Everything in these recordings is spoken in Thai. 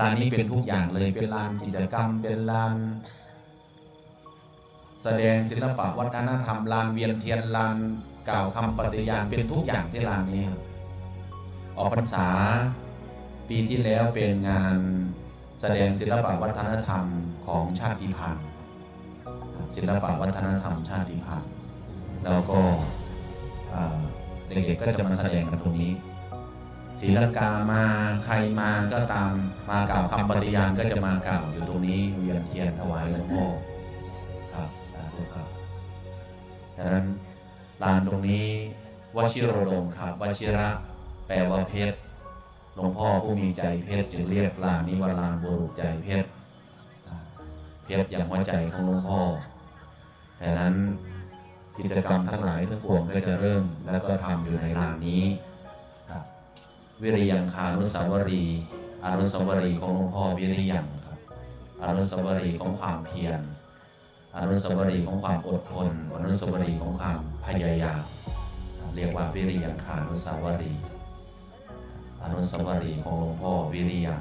ลานนี้เป็นทุกอย่างเลย เป็นลานกิจกรรม เป็นลาน แสดงศิลปะวัฒนธรรม ลานเวียนเทียน ลานกล่าวคำปฏิญาณ เป็นทุกอย่างที่ลานนี้ออกพรรษา ปีที่แล้วเป็นงานแสดงศิลปะวัฒนธรรมของชาติพันธุ์ศิลปะวัฒนธรรมชาติพันธุ์แล้วก็เด็กๆก็จะมาแสดงกันตรงนี้ ศรีลังกามาใครมาก็ตามมากล่าวคำปฏิญาณก็จะมากล่าวอยู่ตรงนี้เวียนเทียนถวายหลวงพ่อครับสาธุครับดังนั้นลานตรงนี้วชิโรดมครับวชิระ แปลว่าเพชรหลวงพ่อผู้มีใจเพชรจึงเรียกลานนี้ว่าลานบุรุษใจเพชรเพชรอย่างหัวใจของหลวงพ่อดังนั้นกิจกรรมทั้งหลายทั้งปวงก็จะเริ่มแล้วก็ทำอยู่ในลานนี้ วิริยังคานุสาวรีอนุสาวรีของหลวงพ่อวิริยังครับอนุสาวรีของความเพียรอนุสาวรีของความอดทนอนุสาวรีของความพยายามเรียกว่าวิริยังคานุสาวรีอนุสาวรีของหลวงพ่อวิริยัง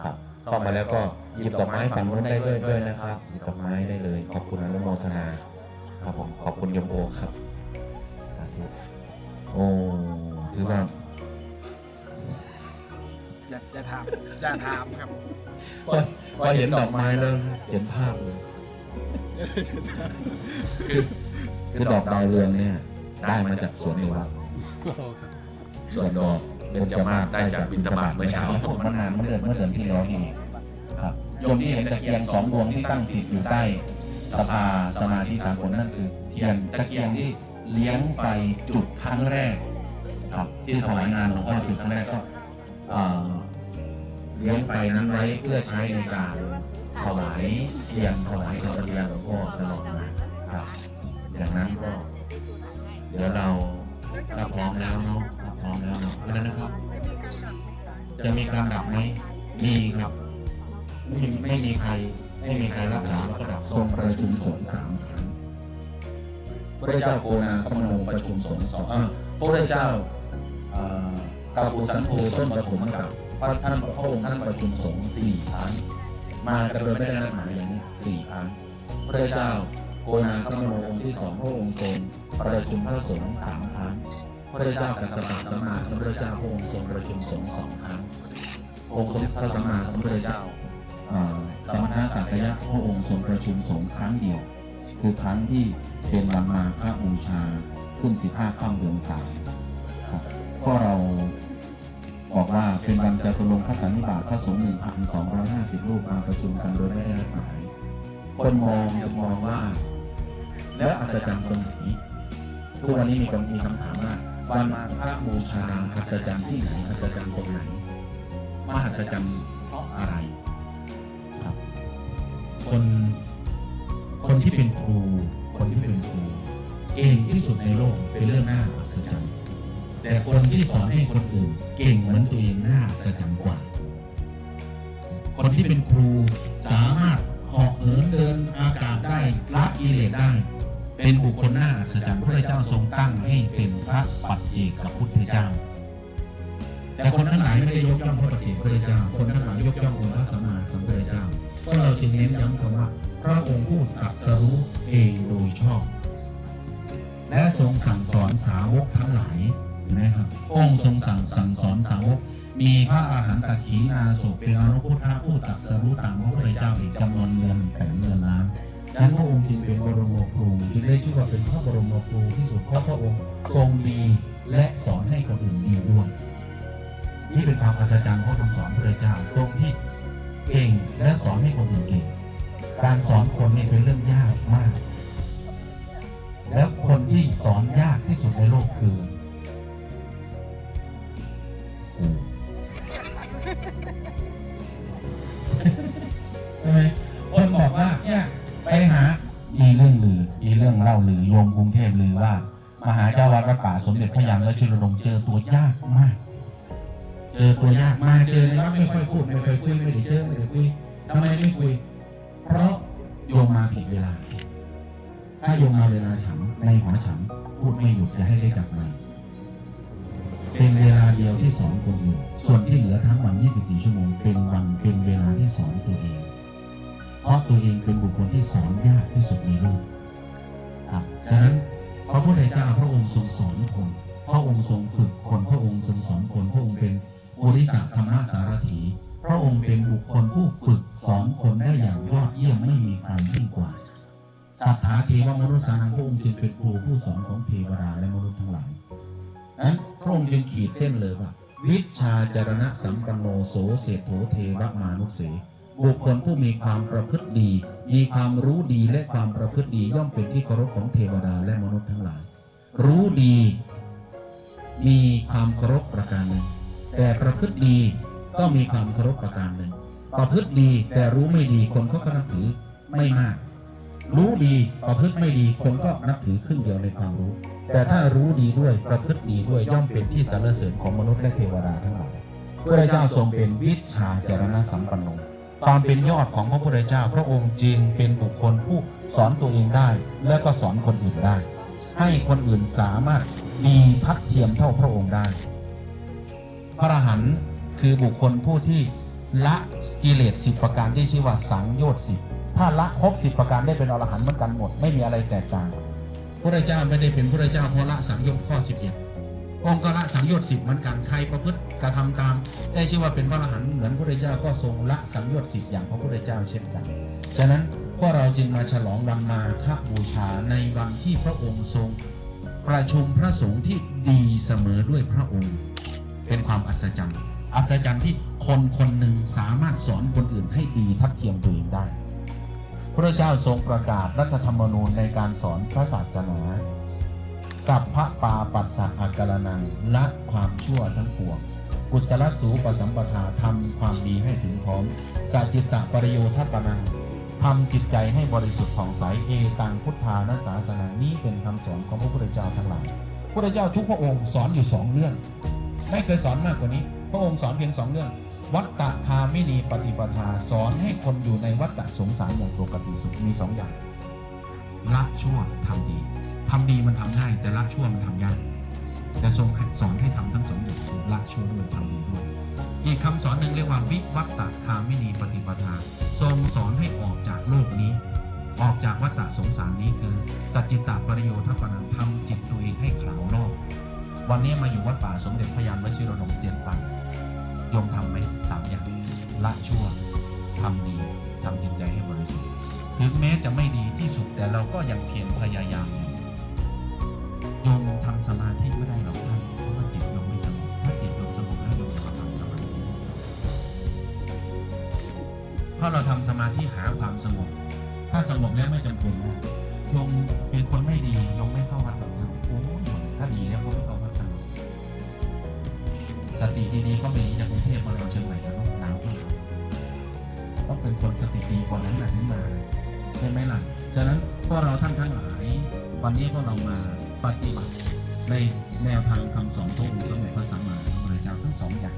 ครับเข้ามาแล้วก็หยิบดอกไม้ฝั่งนู้นได้ด้วยด้วยนะครับหยิบดอกไม้ได้เลยขอบคุณอนุโมทนาครับผมขอบคุณโยมโอครับโอ้ถือว่า อย่าอย่าถามอย่าถามครับพอเห็นดอกไม้แล้วเห็นภาพเลยคือคือดอกดาวเรืองเนี่ย ได้มาจากสวนในวัดส่วนดอกเบญจมาศได้จากบิณฑบาตเมื่อเช้าผมมานานเมื่อเดือนเมื่อเดือนที่แล้วนี่ครับโยมที่เห็นตะเกียงสองดวงที่ตั้งติดอยู่ใต้สภาสมาธิสากลนั่นคือเทียนตะเกียงที่เลี้ยงไฟจุดครั้งแรก ครับ ที่ถวายงานหลวงพ่อจุดครั้งแรกก็เอ่อ เลี้ยงไฟนั้นไว้เพื่อใช้ในการถวายเทียนถวายคำปฏิญาณหลวงพ่อตลอดมาครับ อย่างนั้นก็ เดี๋ยวเราถ้าพร้อมแล้วเนาะถ้าพร้อมแล้วเนาะแล้วนะครับ จะมีการดับไหมมีครับไม่ไม่มีใครไม่มีใครรักษาแล้วก็ดับทรงประชุมสงฆ์สามครั้งพระเจ้าโกนาคมโนประชุมสงฆ์สองพระเจ้ากัปปุสันโธต้นปฐมกับ พระท่านพระองค์ท่านประชุมสงฆ์สี่ครั้งมากันโดยไม่ได้นัดหมายอย่างนี้สี่ครั้งพระเจ้าโกนาคมโนองค์ที่สองพระองค์ทรงประชุมพระสงฆ์สามครั้งพระเจ้ากัสสปะสัมมาสัมพุทธเจ้าพระองค์ทรงประชุมสงฆ์สองครั้งองค์สมพระสัมมาสัมพุทธเจ้าอ่อสมณะสักยะพระองค์ทรงประชุมสงฆ์ครั้งเดียว คือครั้งที่เป็นวันมาฆบูชาขึ้นสิบห้าค่ำเดือนสาม เป็นวันจตุรงคสันนิบาตพระสงฆ์หนึ่งพันสองร้อยห้าสิบรูปมาประชุมกันโดยไม่ได้นัดหมายคนมองจะมองว่า แล้วอัศจรรย์ตรงไหนทุกวันนี้มีคนมีคำถามว่าวันมาฆบูชาอัศจรรย์ที่ไหนอัศจรรย์ตรงไหนมหัศจรรย์เพราะอะไรครับ คนคนที่เป็นครู คนที่เป็นครูเก่งที่สุดในโลกเป็นเรื่องน่าอัศจรรย์ แต่คนที่สอนให้คนอื่นเก่งเหมือนตัวเองน่าอัศจรรย์กว่า คนที่เป็นครูสามารถเหาะเหินเดินอากาศได้ละกิเลสได้ เป็นบุคคลน่าอัศจรรย์พระเจ้าทรงตั้งให้เป็นพระปัจเจกกับพุทธเจ้า แต่คนทั้งหลายไม่ได้ยกย่องพระปฏิเจกพระเจ้า คนทั้งหลายยกย่ององค์พระสัมมาสัมพุทธเจ้าก็เราจึงเน้นย้ำคำว่าพระองค์ผู้ตรัสรู้เองโดยชอบ และทรงสั่งสอนสาวกทั้งหลาย นะครับองค์ทรงสั่งสั่งสอนสาวก มีพระอาหารตขีนาศเป็นอนุพุทธะผู้ตรัสรู้ตามพระพุทธเจ้าอีกจำนวนเงินแสนเงินล้านดังนั้นพระองค์จึงเป็นบรมครูจึงได้ชื่อว่าเป็นพระบรมครูที่สุดเพราะพระองค์ทรงดีและสอนให้คนอื่นดีด้วยนี่เป็นความอัศจรรย์ของคำสอนพระเจ้าตรงที่เก่งและสอนให้คนอื่นเก่งการสอนคนนี่เป็นเรื่องยากมาก แล้วคนที่สอนยากที่สุดในโลกคือ ใช่ไหมคนบอกว่าเนี่ยไปหา มีเรื่องลือ มีเรื่องเล่าลือโยมกรุงเทพลือว่า มหาเจ้าวัดวัดป่าสมเด็จพระยานและชิรลงค์เจอตัวยากมาก เจอตัวยากมาเจอในวัดไม่ค่อยพูดไม่ค่อยคุยไม่ได้เจอไม่ได้คุยทำไมไม่คุย เพราะโยมมาผิดเวลา ถ้าโยมมาเวลาฉันในหอฉันพูดไม่หยุดจะให้ได้จับมันเป็น เป็นเวลาเดียวที่สอนคนอื่นส่วนที่เหลือทั้งวัน 24 ชั่วโมง เป็นวันเป็นเวลาที่สอนตัวเอง เพราะตัวเองเป็นบุคคลที่สอนยากที่สุดในโลกครับฉะนั้นพระพุทธเจ้าพระองค์ทรงสอนคน พระองค์ทรงฝึกคน พระองค์ทรงสอนคน พระองค์เป็นบริษัทธรรมสารถี พระองค์เป็นบุคคลผู้ฝึกสอนคนได้อย่างยอดเยี่ยมไม่มีใครยิ่งกว่าสัทธาเทวมนุษย์สานังพระองค์จึงเป็นครูผู้สอนของเทวดาและมนุษย์ทั้งหลาย นั้นพระองค์จึงขีดเส้นเลยว่าวิชาจารณะสัมปันโนโสเศรษโถเทวมานุเสบุคคลผู้มีความประพฤติดี มีความรู้ดีและความประพฤติดีย่อมเป็นที่เคารพของเทวดาและมนุษย์ทั้งหลาย รู้ดี มีความเคารพประการหนึ่ง แต่ประพฤติดีก็มีความเคารพประการหนึ่ง ประพฤติดีแต่รู้ไม่ดีคนก็นับถือไม่มาก รู้ดีประพฤติไม่ดีคนก็นับถือครึ่งเดียวในความรู้ แต่ถ้ารู้ดีด้วยประพฤติดีด้วยย่อมเป็นที่สรรเสริญของมนุษย์และเทวดาทั้งหลายพระเจ้าทรงเป็นวิชาจารณะสัมปันโนความเป็นยอดของพระพุทธเจ้าพระองค์จึงเป็นบุคคลผู้สอนตัวเองได้ และก็สอนคนอื่นได้ ให้คนอื่นสามารถมีทัดเทียมเท่าพระองค์ได้ พระอรหันต์คือบุคคลผู้ที่ละกิเลสสิบประการที่ชื่อว่าสังโยชน์สิบถ้าละครบสิบประการได้เป็นอรหันต์เหมือนกันหมด ไม่มีอะไรแตกต่าง พระเจ้าไม่ได้เป็นพระเจ้าเพราะละสังโยชน์ข้อสิบเอ็ดองค์กละสังโยชน์สิบเหมือนกันใครประพฤติกระทำตาม ได้ชื่อว่าเป็นพระอรหันต์เหมือนพระเจ้าก็ทรงละสังโยชน์สิบอย่างพระพุทธเจ้าเช่นกัน ฉะนั้นพวกเราจึงมาฉลองวันมาฆบูชาในวันที่พระองค์ทรง ประชุมพระสงฆ์ที่ดีเสมอด้วยพระองค์ เป็นความอัศจรรย์ อัศจรรย์ที่คนคนหนึ่งสามารถสอนคนอื่นให้ดีทัดเทียมตัวเองได้ พระเจ้าทรงประกาศรัฐธรรมนูญในการสอนพระศาสนาสัพพะปาปัสสะอาการนังละความชั่วทั้งปวง กุศลสูปสัมปทาทำความดีให้ถึงพร้อมสัจจิตตปริโยทัปนังทำจิตใจให้บริสุทธิ์ผ่องใสเอตังพุทธานาศาสนานี้เป็นคำสอนของพระพุทธเจ้าทั้งหลายพระพุทธเจ้าทุกพระองค์สอนอยู่สองเรื่อง ไม่เคยสอนมากกว่านี้ พระองค์สอนเพียงสองเรื่อง วัตตะคามินีปฏิปทาสอนให้คนอยู่ในวัฏฏะสงสารอย่างปกติสุขมีสองอย่างละชั่วทำดีทำดีมันทำง่ายแต่ละชั่วมันทำยากแต่ทรงสอนให้ทำทั้งสองอย่างคือละชั่วด้วยทำดีด้วยอีกคำสอนหนึ่งเรียกว่าวิวัตตะคามินีปฏิปทาทรงสอนให้ออกจากโลกนี้ ออกจากวัฏฏะสงสารนี้คือสัจจิตาปริโยทัปนังทำจิตตัวเองให้ขาวรอบวันนี้มาอยู่วัดป่าสมเด็จพระยานวชิรนงเจ็ดวัน ยมทำไหมสามอย่างละชั่วทำดีทำจิตใจให้บริสุทธิ์ถึงแม้จะไม่ดีที่สุดแต่เราก็ยังเพียรพยายามอยู่โยมทำสมาธิไม่ได้หรอกท่านเพราะว่าจิตโยมไม่สงบถ้าจิตโยมสงบแล้วโยมจะมทำสมาธิเพราะเราทำสมาธิหาความสงบถ้าสงบแล้วไม่จำเป็นนะโยมเป็นคนไม่ดีโยมไม่เข้าวัด สติดีๆก็มีจากกรุงเทพมาเราเชียงใหม่กันต้องหนาวขึ้นต้องเป็นคนสติดีกว่านั้นแหละถึงมาใช่ไหมล่ะ ฉะนั้นพวกเราท่านทั้งหลาย วันนี้พวกเรามาปฏิบัติในแนวทางคำสอนพระองค์สมเด็จพระสัมมาสัมพุทธเจ้าทั้งสองอย่าง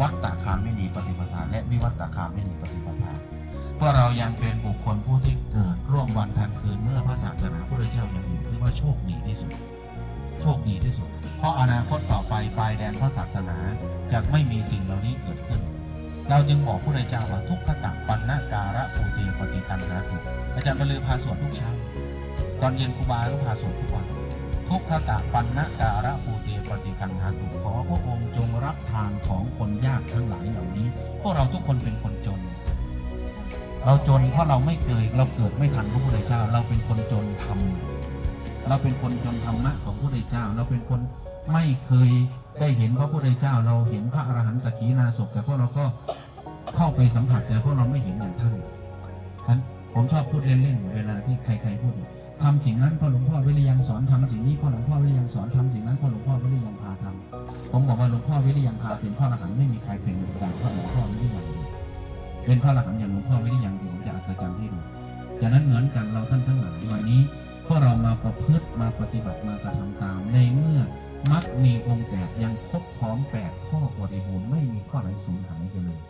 วัดตาคามไม่มีปฏิปทาและวิวัตตาคามไม่มีปฏิปทาพวกเรายังเป็นบุคคลผู้ที่เกิดร่วมวันทันคืนเมื่อพระศาสนาพระพุทธเจ้ายังอยู่ถือว่าโชคดีที่สุด โชคดีที่สุด เพราะอนาคตต่อไปปลายแดนพระศาสนาจะไม่มีสิ่งเหล่านี้เกิดขึ้น เราจึงบอกพระเจ้าว่าทุกขตักปันนาการะปูเตปฏิกันนาตุอาจารย์บรรลือพาสวดทุกเช้า ตอนเย็นครูบาก็พาสวดทุกวัน ทุกขตะปันนาการะปูเตปฏิกันนาตุขอพระองค์จงรับทานของคนยากทั้งหลายเหล่านี้ พวกเราทุกคนเป็นคนจนเราจนเพราะเราไม่เคยเราเกิดไม่ทันพระพุทธเจ้า เราเป็นคนจนธรรม เราเป็นคนจนธรรมะของพระพุทธเจ้า เราเป็นคนไม่เคยได้เห็นพระพุทธเจ้า เราเห็นพระอรหันตขีนาศพแต่พวกเราก็เข้าไปสัมผัสแต่พวกเราไม่เห็นอย่างท่านนั้นผมชอบพูดเล่นๆเวลาที่ใครๆพูดทำสิ่งนั้นพ่อหลวงพ่อวิริยังสอนทำสิ่งนี้พ่อหลวงพ่อวิริยังสอนทำสิ่งนั้นพ่อหลวงพ่อวิริยังพาทำผมบอกว่าหลวงพ่อวิริยังพาสิ่งพ่ออรหันต์ไม่มีใครเป็นดังพ่อหลวงพ่อวิริยังเป็นพระอรหันต์อย่างหลวงพ่อไม่ได้ยังผมจะอัศจรรย์ให้ดูดังนั้นเหมือนกันเราท่านทั้งหลายวันนี้ กเรามาประพฤติมาปฏิบัติมากระทำตาม ในเมื่อมักมีองค์แปดยังครบพร้อมแปดข้อบริบูรณ์ไม่มีข้อไหนสูญหายไปเลย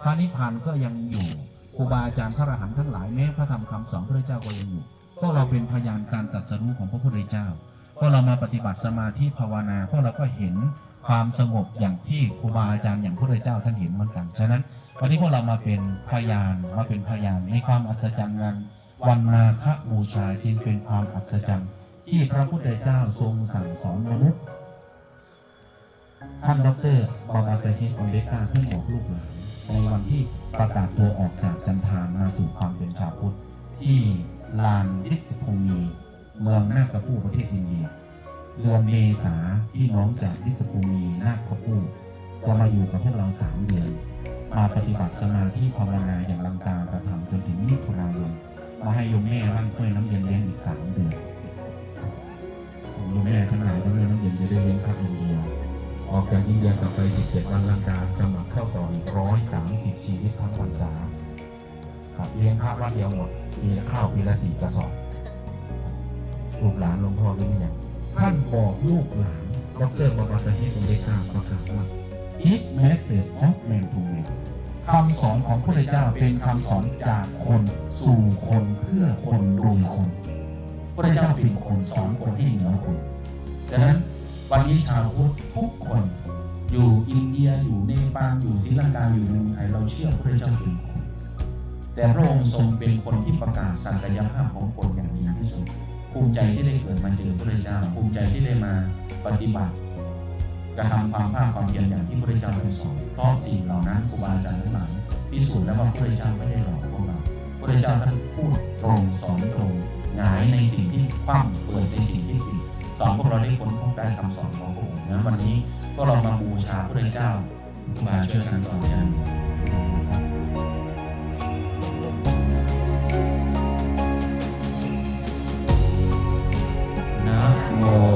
พระนิพพานก็ยังอยู่ครูบาอาจารย์พระอรหันต์ทั้งหลายแม้พระธรรมคำสอนพระเจ้าก็ยังอยู่พวกเราเป็นพยานการตรัสรู้ของพระพุทธเจ้าพวกเรามาปฏิบัติสมาธิภาวนาพวกเราก็เห็นความสงบอย่างที่ครูบาอาจารย์อย่างพระพุทธเจ้าท่านเห็นเหมือนกันฉะนั้น วันนี้พวกเรามาเป็นพยานมาเป็นพยานในความอัศจรรย์งาน วันมาฆบูชาจึงเป็นความอัศจรรย์ที่พระพุทธเจ้าทรงสั่งสอนมนุษย์ท่านดรบาบาเซฮิสอเดกาเพิ่งบอกลูกหลานในวันที่ประกาศตัวออกจากจันทานมาสู่ความเป็นชาวพุทธที่ลานดิสภูมีเมืองนาคพูประเทศอินเดียเดือนเมษาพี่น้องจากดิสภูมีนาคพูจะมาอยู่กับพวกเราสามเดือน มาปฏิบัติสมาธิภาวนาอย่างลังการกระทำจนถึงมิถุนายน มาให้โยมแม่ร่างกล้วยน้ำเย็นเลี้ยงอีกสามเดือนโยมแม่ทั้งหลายก็เลี้ยน้ำเย็นจะได้เลี้ยงพระอินเดียออกจากอินเดียกลับไป17วันลังกาสมัครเข้าต่ออีก130 ชีวิตทั้งพรรษาครับเลี้ยงพระวัดเดียวหมดปีละข้าวปีละสี่กระสอบลูกหลานหลวงพ่อรู้เนี่ยท่านบอกลูกหลานดรบาบาสเฮตุเดกาประกาศว่า His message of man to man คำสอนของพระเจ้าเป็นคำสอนจากคนสู่คนเพื่อคนโดยคนพระเจ้าเป็นคนสอนคนให้เหนือคนดังนั้นวันนี้ชาวพุทธทุกคน อยู่อินเดียอยู่เนปาลอยู่ศรีลังกาอยู่เมืองไทยเราเชื่อพระเจ้าเป็นคนแต่พระองค์ทรงเป็นคนที่ประกาศศักยภาพของคนอย่างดีที่สุดภูมิใจที่ได้เกิดมาเจอพระเจ้าภูมิใจที่ได้มาปฏิบัติ กระทำความภาคความเพียรอย่างที่พระเจ้าทรงสอนเพราะสิ่งเหล่านั้นครูบาอาจารย์ทั้งหลายพิสูจน์แล้วว่าพระเจ้าไม่ได้หลอกพวกเราพระเจ้าท่านพูดตรงสอนตรงหงายในสิ่งที่คว่ำเปิดในสิ่งที่ผิดสอนพวกเราได้ค้นพบได้คำสอนของพระองค์นะวันนี้ก็เรามาบูชาพระเจ้าครูบาช่วยกันต่อยันนะโม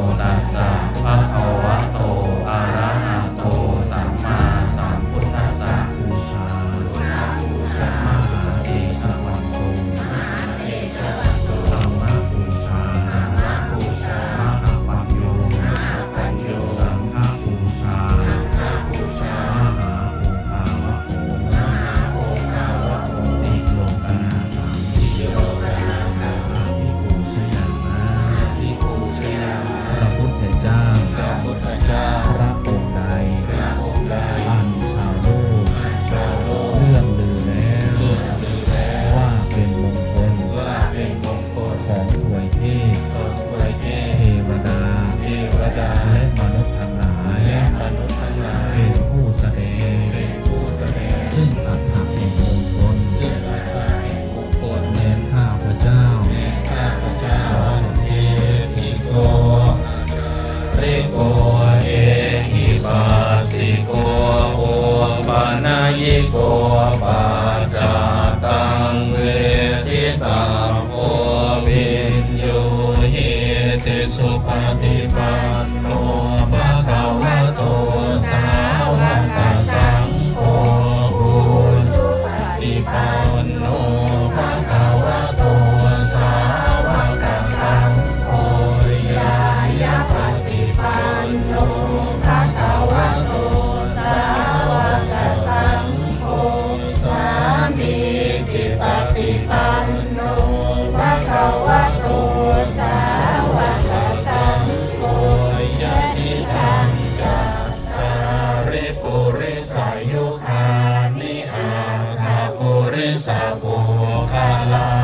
สาปุคาลา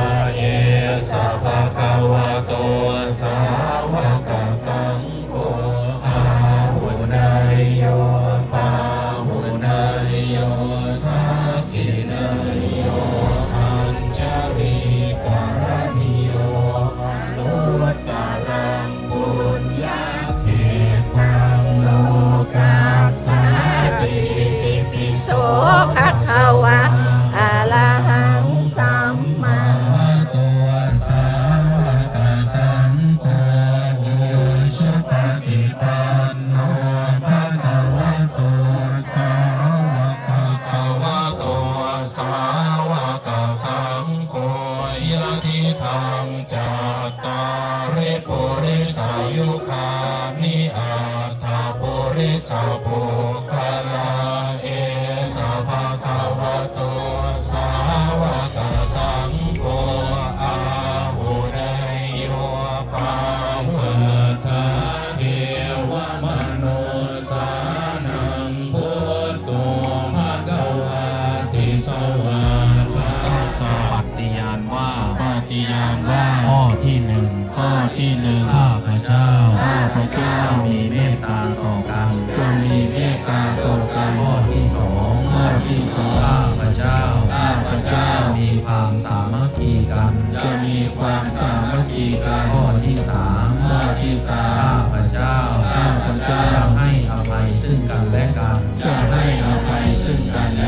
ที่หนึ่งข้าพเจ้าข้าพเจ้าจะมีเมตตาต่อกันจะมีเมตตาต่อกันข้อที่สองข้อที่สองข้าพเจ้าข้าพเจ้าจะมีความสามัคคีกัน จะมีความสามัคคีกันข้อที่สามข้อที่สามข้าพเจ้าข้าพเจ้าจะให้อภัยซึ่งกันและกันจะให้อภัยซึ่งกันและ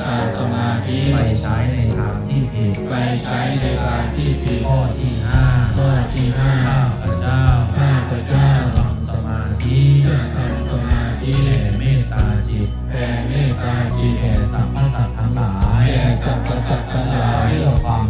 ชาสมาธิไปใช้ในทางที่ผิดไปใช้ในทางที่ผิดข้อที่ห้าข้อที่ห้าข้าพเจ้าข้าพเจ้าทำสมาธิจะทำสมาธิแผ่เมตตาจิตแผ่เมตตาจิตแผ่สัมพสัตว์ทั้งหลายแผ่สัมพสัตว์ทั้งหลายเพื่อความ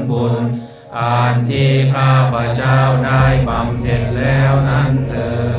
ลบุญอันที่ข้าพเจ้าได้บำเพ็ญแล้วนั้นเถิด